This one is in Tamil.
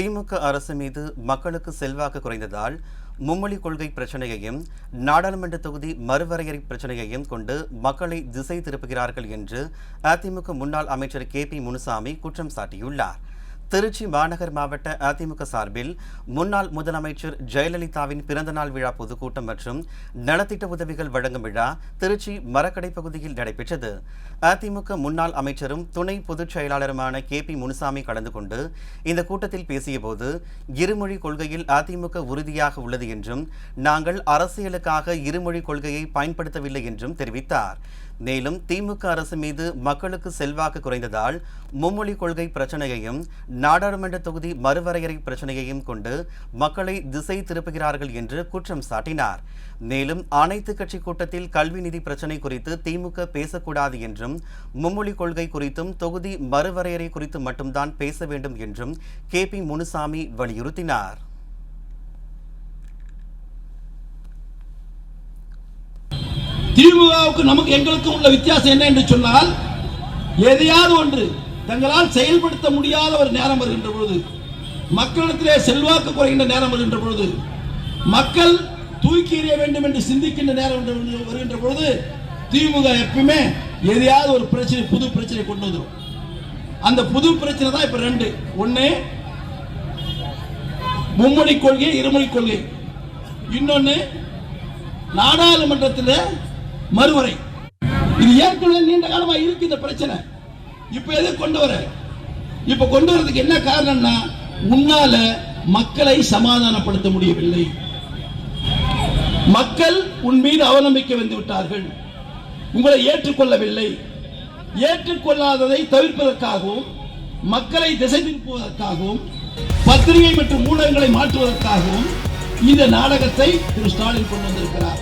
திமுக அரசு மீது மக்களுக்கு செல்வாக்கு குறைந்ததால் மும்மொழி கொள்கை பிரச்சனையையும் நாடாளுமன்ற தொகுதி மறுவரையறை பிரச்சனையையும் கொண்டு மக்களை திசை திருப்புகிறார்கள் என்று அதிமுக முன்னாள் அமைச்சர் கே பி முனுசாமி குற்றம் சாட்டியுள்ளார். திருச்சி மாநகர் மாவட்ட அதிமுக சார்பில் முன்னாள் முதலமைச்சர் ஜெயலலிதாவின் பிறந்தநாள் விழா பொதுக்கூட்டம் மற்றும் நலத்திட்ட உதவிகள் வழங்கும் விழா திருச்சி மரக்கடை பகுதியில் நடைபெற்றது. அதிமுக முன்னாள் அமைச்சரும் துணை பொதுச் செயலாளருமான கே பி முனுசாமி கலந்து கொண்டு இந்த கூட்டத்தில் பேசியபோது இருமொழி கொள்கையில் அதிமுக உறுதியாக உள்ளது என்றும் நாங்கள் அரசியலுக்காக இருமொழி கொள்கையை பயன்படுத்தவில்லை என்றும் தெரிவித்தார். மேலும் திமுக அரசு மீது மக்களுக்கு செல்வாக்கு குறைந்ததால் மும்மொழி கொள்கை பிரச்சனையையும் நாடாளுமன்ற தொகுதி மறுவரையறை பிரச்சனையையும் கொண்டு மக்களை திசை திருப்புகிறார்கள் என்று குற்றம் சாட்டினார். மேலும் அனைத்து கட்சி கூட்டத்தில் கல்வி நிதி பிரச்சனை குறித்து திமுக பேசக்கூடாது என்றும் மும்மொழி கொள்கை குறித்தும் தொகுதி மறுவரையறை குறித்து மட்டும்தான் பேச வேண்டும் என்றும் கே பி முனுசாமி வலியுறுத்தினார். திமுகவுக்கு நமக்கு எங்களுக்கும் உள்ள வித்தியாசம் என்ன என்று சொன்னால் எதையாவது ஒன்று தங்களால் செயல்படுத்த முடியாத ஒரு நேரம் வருகின்ற பொழுது மக்களிடத்திலே செல்வாக்கு குறைகின்ற நேரம் வருகின்ற பொழுது மக்கள் தூக்கி எறிய வேண்டும் என்று சிந்திக்கின்ற நேரம் வருகின்ற பொழுது திமுக எப்பயுமே எதையாவது ஒரு பிரச்சனை புது பிரச்சனை கொண்டு வந்துடும் அந்த புது பிரச்சனை தான் இப்ப ரெண்டு. ஒன்னு மும்மொழி கொள்கை இருமொழி கொள்கை. இன்னொன்னு நாடாளுமன்றத்தில் மறுவரை. இது ஏற்கனவே நீண்ட காலமாக இருக்கு இந்த பிரச்சனை. இப்ப எதை கொண்டு வர? இப்ப கொண்டு வரதுக்கு என்ன காரணம்னா முன்னால மக்களை சமாதானப்படுத்த முடியவில்லை. மக்கள் உன் மீது அவநம்பிக்கை வந்து விட்டார்கள். உங்களை ஏற்றுக்கொள்ளவில்லை. ஏற்றுக்கொள்ளாததை தவிர்ப்பதற்காகவும் மக்களை திசை திருப்புவதற்காகவும் பத்திரிகை மற்றும் ஊடகங்களை மாற்றுவதற்காகவும் இந்த நாடகத்தை திரு ஸ்டாலின் கொண்டு வந்திருக்கிறார்.